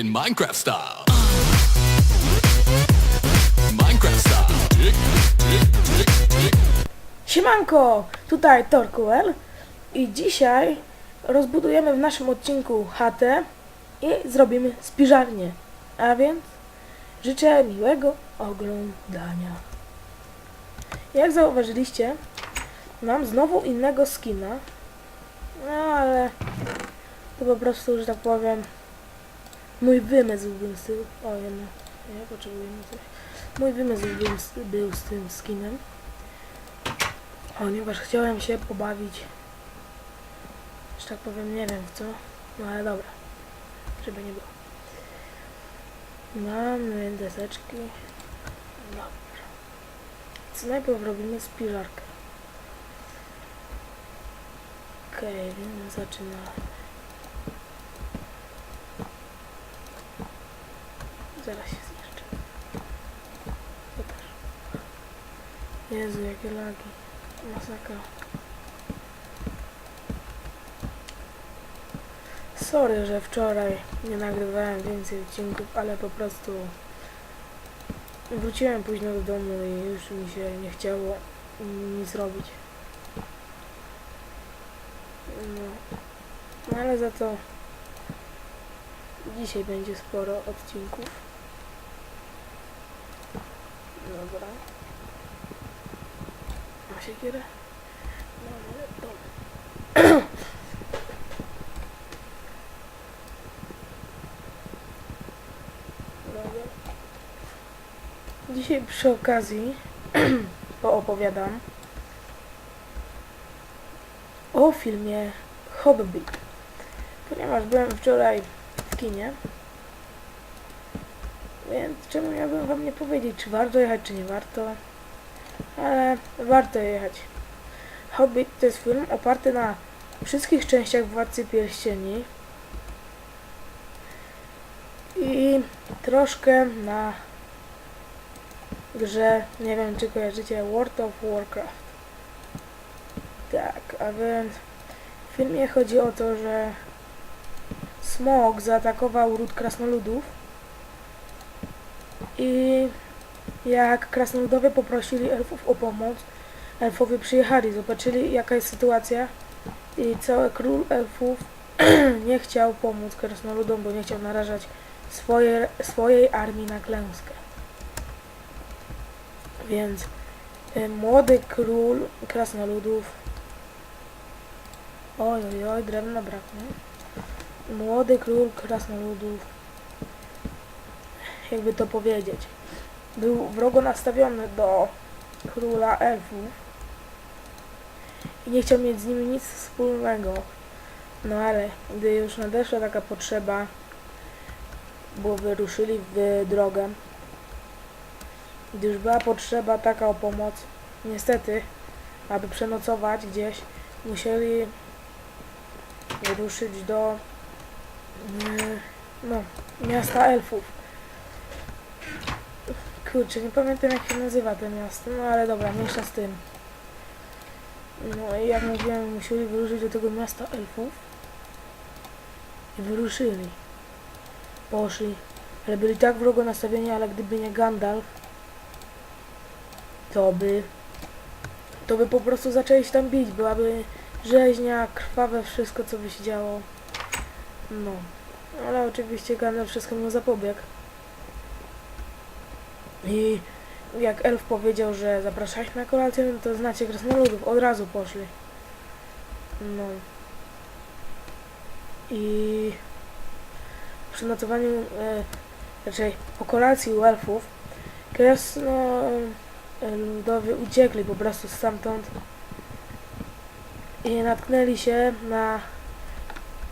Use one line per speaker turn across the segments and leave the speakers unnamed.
in Minecraft style. Minecraft style. Tick, tick, tick, tick.
Siemanko, tutaj Torkuel i dzisiaj rozbudujemy w naszym odcinku chatę i zrobimy spiżarnię. A więc życzę miłego oglądania. Jak zauważyliście, mam znowu innego skina, no ale to po prostu, że tak powiem, mój wymysł był z tym, o jedno, nie potrzebujemy coś. Mój wymysł był z, był z tym skinem ponieważ chciałem się pobawić, że tak powiem, nie wiem w co, no ale dobra, żeby nie było. Mamy deseczki, dobra. Co najpierw robimy spiżarkę. Okej, więc zaczynamy. Zaraz się też. Jezu, jakie lagi. Masakra. Sorry, że wczoraj nie nagrywałem więcej odcinków, ale po prostu wróciłem późno do domu i już mi się nie chciało nic robić. No, no ale za to dzisiaj będzie sporo odcinków. Dobra. Ma siekierę? Mamy dom. Dobra. Dzisiaj przy okazji poopowiadam o filmie Hobbit. Ponieważ byłem wczoraj w kinie, więc czemu miałbym wam nie powiedzieć, czy warto jechać, czy nie warto ale warto jechać. Hobbit to jest film oparty na wszystkich częściach Władcy Pierścieni i troszkę na grze, nie wiem czy kojarzycie, World of Warcraft. Tak, a więc w filmie chodzi o to, że Smog zaatakował ród krasnoludów i jak krasnoludowie poprosili elfów o pomoc, elfowie przyjechali, zobaczyli jaka jest sytuacja i cały król elfów nie chciał pomóc krasnoludom, bo nie chciał narażać swoje, swojej armii na klęskę. Więc y, młody król krasnoludów oj, oj, oj, drewna braknie. Młody król krasnoludów jakby to powiedzieć był wrogo nastawiony do króla elfów i nie chciał mieć z nimi nic wspólnego. No ale gdy już nadeszła taka potrzeba, bo wyruszyli w drogę, gdy już była potrzeba taka o pomoc, niestety, aby przenocować gdzieś, musieli wyruszyć do mm, no, miasta elfów. Kurczę, nie pamiętam jak się nazywa to miasto, no ale dobra, mniejsza z tym. No i jak mówiłem, musieli wyruszyć do tego miasta elfów. I wyruszyli. Poszli. Ale byli tak wrogo nastawieni, ale gdyby nie Gandalf, to by... To by po prostu zaczęli się tam bić. Byłaby rzeźnia, krwawe, wszystko co by się działo. No. Ale oczywiście Gandalf wszystko miał zapobiegł. I jak elf powiedział, że zapraszaliśmy na kolację, no to znacie krasnoludów, od razu poszli. No. I przy nocowaniu, e, raczej po kolacji u elfów, krasnoludowie uciekli po prostu stamtąd i natknęli się na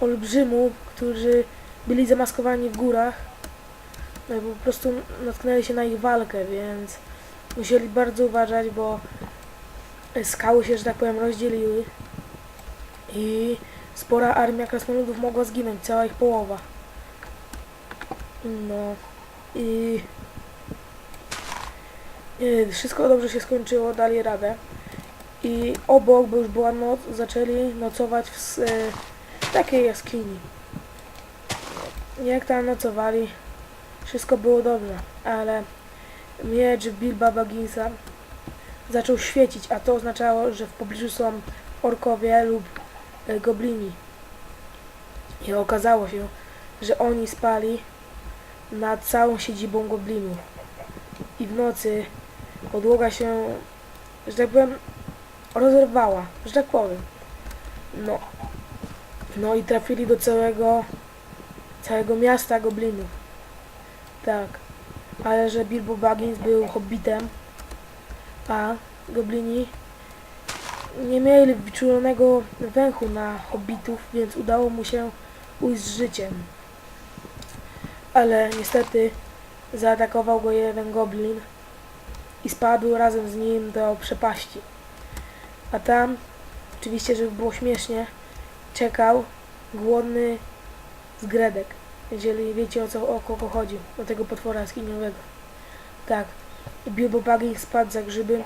olbrzymów, którzy byli zamaskowani w górach po prostu natknęli się na ich walkę, więc musieli bardzo uważać, bo skały się, że tak powiem, rozdzieliły i spora armia krasnoludów mogła zginąć, cała ich połowa. No i i wszystko dobrze się skończyło, dali radę. I obok, bo już była noc, zaczęli nocować w, e, takiej jaskini. jak tam nocowali, wszystko było dobrze, ale miecz Bilba Bagginsa zaczął świecić, a to oznaczało, że w pobliżu są orkowie lub e, goblini. I okazało się, że oni spali nad całą siedzibą goblinów. I w nocy podłoga się, że tak powiem, rozerwała, że tak powiem. No. No i trafili do całego, całego miasta goblinów. Tak. Ale że Bilbo Baggins był hobbitem, a goblini nie mieli wyczulonego węchu na hobbitów, więc udało mu się ujść z życiem. Ale niestety zaatakował go jeden goblin i spadł razem z nim do przepaści. A tam, oczywiście, żeby było śmiesznie, czekał głodny zgredek. Jeżeli wiecie o co o kogo chodzi, o tego potwora skiniowego. Tak. Bilbo Baggins spadł za grzyby,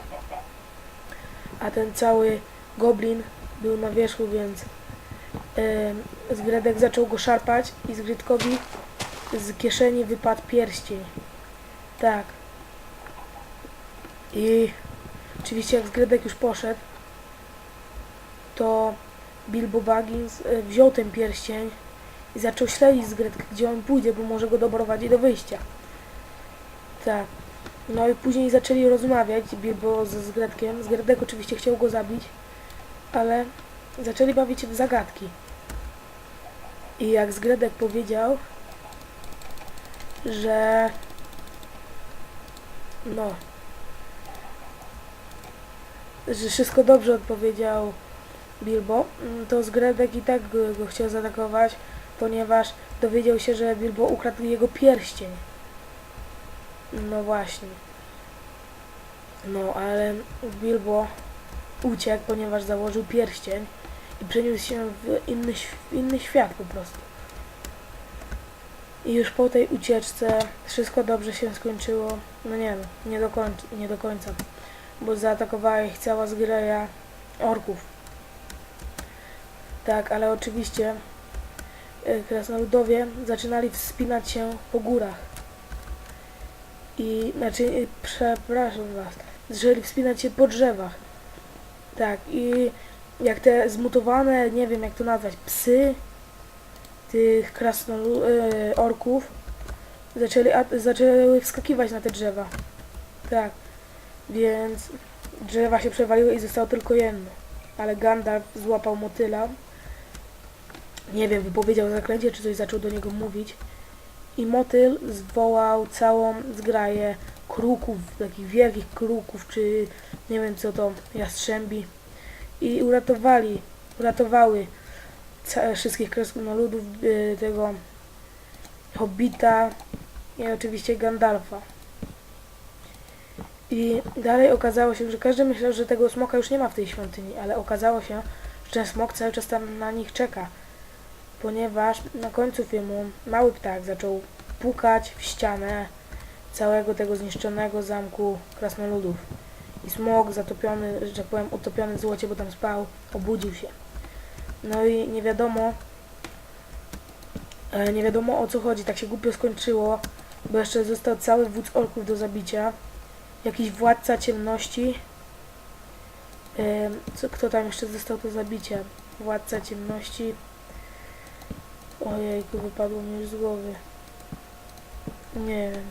a ten cały goblin był na wierzchu, więc e, zgredek zaczął go szarpać i zgredkowi z kieszeni wypadł pierścień. Tak. I oczywiście jak zgredek już poszedł, to Bilbo Baggins e, wziął ten pierścień i zaczął śledzić zgredkę, gdzie on pójdzie, bo może go doprowadzić do wyjścia. Tak. No i później zaczęli rozmawiać Bilbo ze Zgredkiem. Zgredek oczywiście chciał go zabić, ale zaczęli bawić się w zagadki. I jak Zgredek powiedział, że no, że wszystko dobrze odpowiedział Bilbo, to Zgredek i tak go, go chciał zaatakować, ponieważ dowiedział się, że Bilbo ukradł jego pierścień. No właśnie. No, ale Bilbo uciekł, ponieważ założył pierścień i przeniósł się w inny, inny świat po prostu. I już po tej ucieczce wszystko dobrze się skończyło. No nie no, nie do, końca, nie do końca. Bo zaatakowała ich cała zgraja orków. Tak, ale oczywiście krasnoludowie zaczynali wspinać się po górach. I, znaczy, y, przepraszam was, zaczęli wspinać się po drzewach. Tak, i jak te zmutowane, nie wiem jak to nazwać, psy tych krasnolu y, orków zaczęli, zaczęły wskakiwać na te drzewa. Tak, więc drzewa się przewaliły i zostało tylko jedno. Ale Gandalf złapał motyla. Nie wiem, wypowiedział zaklęcie, czy coś zaczął do niego mówić. I motyl zwołał całą zgraję kruków, takich wielkich kruków, czy nie wiem co to, jastrzębi. I uratowali, uratowały wszystkich krasnoludów, y, tego Hobbita i oczywiście Gandalfa. I dalej okazało się, że każdy myślał, że tego smoka już nie ma w tej świątyni, ale okazało się, że ten smok cały czas tam na nich czeka. Ponieważ na końcu filmu mały ptak zaczął pukać w ścianę całego tego zniszczonego zamku krasnoludów. I smok zatopiony, że tak powiem, utopiony w złocie, bo tam spał, obudził się. No i nie wiadomo, e, nie wiadomo o co chodzi, tak się głupio skończyło, bo jeszcze został cały wódz orków do zabicia, jakiś władca ciemności, Em, co, kto tam jeszcze został do zabicia? Władca ciemności, ojejku, wypadło mi z głowy, nie wiem,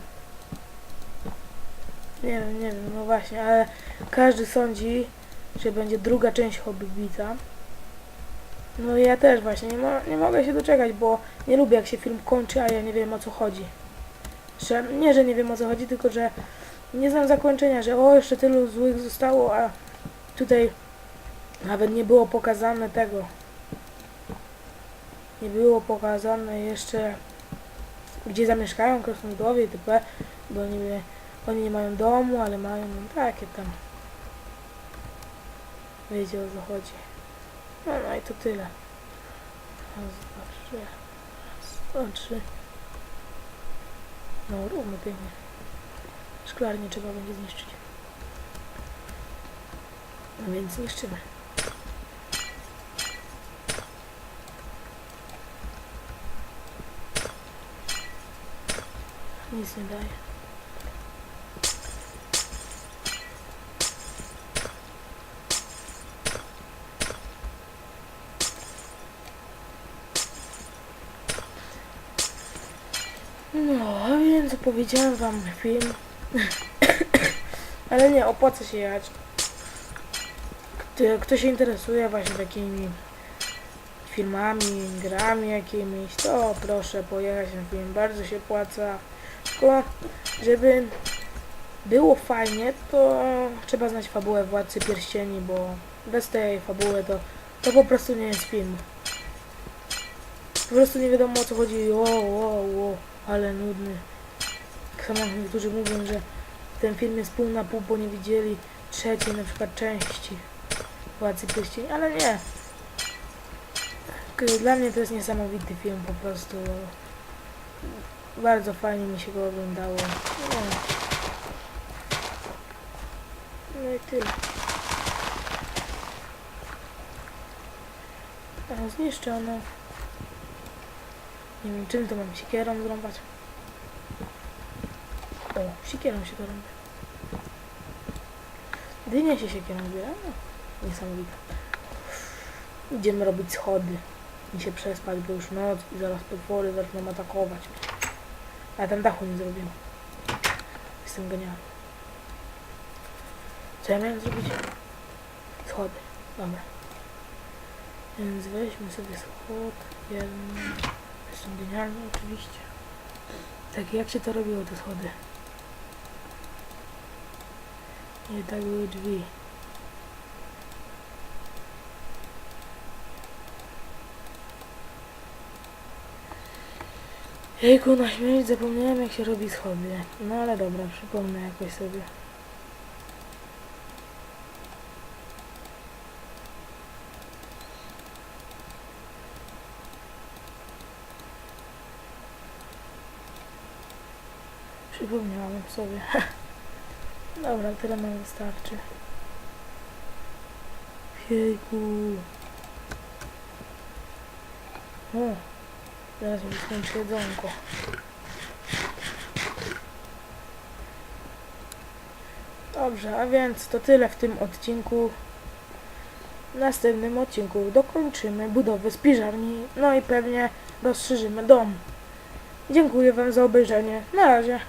nie wiem, nie wiem, no właśnie, ale każdy sądzi, że będzie druga część Hobbita. No i ja też właśnie nie, mo nie mogę się doczekać, bo nie lubię jak się film kończy, a ja nie wiem o co chodzi. Że, nie, że nie wiem o co chodzi, tylko że nie znam zakończenia, że o, jeszcze tylu złych zostało, a tutaj nawet nie było pokazane tego. Nie było pokazane jeszcze, gdzie zamieszkają krasnoludowie itp., bo oni, oni nie mają domu, ale mają takie tam. Wiecie o co chodzi. No, no i to tyle. Raz, dwa, trzy. Raz, dwa, trzy. No, równo pięknie. Szklarnię trzeba będzie zniszczyć. No więc zniszczymy. Nic nie daje. No, więc opowiedziałem wam film. Ale nie, opłaca się jechać. Kto, się interesuje właśnie takimi filmami, grami jakimiś, to proszę pojechać na film, bardzo się opłaca. Tylko, żeby było fajnie, to trzeba znać fabułę Władcy Pierścieni, bo bez tej fabuły to, to po prostu nie jest film. Po prostu nie wiadomo o co chodzi, o, o, o, ale nudny. Tak samo niektórzy mówią, że ten film jest pół na pół, bo nie widzieli trzeciej na przykład części Władcy Pierścieni, ale nie. K- Dla mnie to jest niesamowity film po prostu. Bardzo fajnie mi się go oglądało. No, no i tyle. O, zniszczono. Nie wiem czym to mam siekierą zrąbać. O, siekierą się to rąbie. Dynia się siekierą zbiera. No, niesamowite. Idziemy robić schody i się przespać, bo już noc i zaraz potwory zaczną atakować. Ja tam dachu nie zrobiłem. Jestem genialny. Co ja miałem zrobić? Schody. Dobra. Więc weźmy sobie schod. Jeden. Jestem genialny oczywiście. Tak, jak się to robiło te schody? Nie tak były drzwi. Jejku, na śmierć zapomniałem jak się robi schody. No ale dobra, przypomnę jakoś sobie. Przypomniałem sobie. Dobra, tyle nam wystarczy. Jejku. O, Zaraz mi skończy jedzonko. Dobrze, a więc to tyle w tym odcinku. W następnym odcinku dokończymy budowę spiżarni, no i pewnie rozszerzymy dom. Dziękuję Wam za obejrzenie. Na razie.